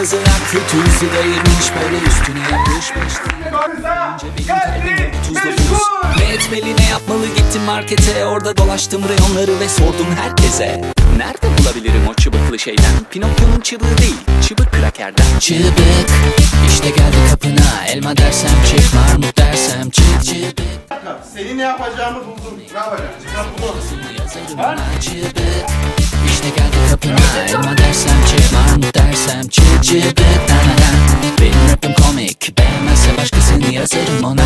kırmızı ak kötüsü değilmiş. Böyle üstüne yapışmış Kısa, Benim kalbi, kalbim tuzla buz Ne etmeli ne yapmalı? Gittim markete Orada dolaştım reyonları ve sordum herkese. Nerede bulabilirim o çıbıklı şeyden? Pinokyo'nun çıbığı değil çıbık krakerden. Çıbık. İşte geldi kapına. Elma dersem çık marmut dersem çık çıbık. Seni ne yapacağımı buldum. Ne yapacağım? Çıkar bunu. yazarım çıbık Elma dersem çık marmut dersem na na na Benim rapim komik Beğenmezse başkasını yazarım ona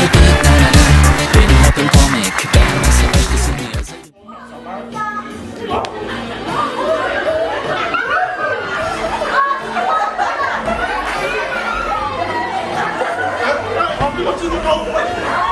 çık çıbık na na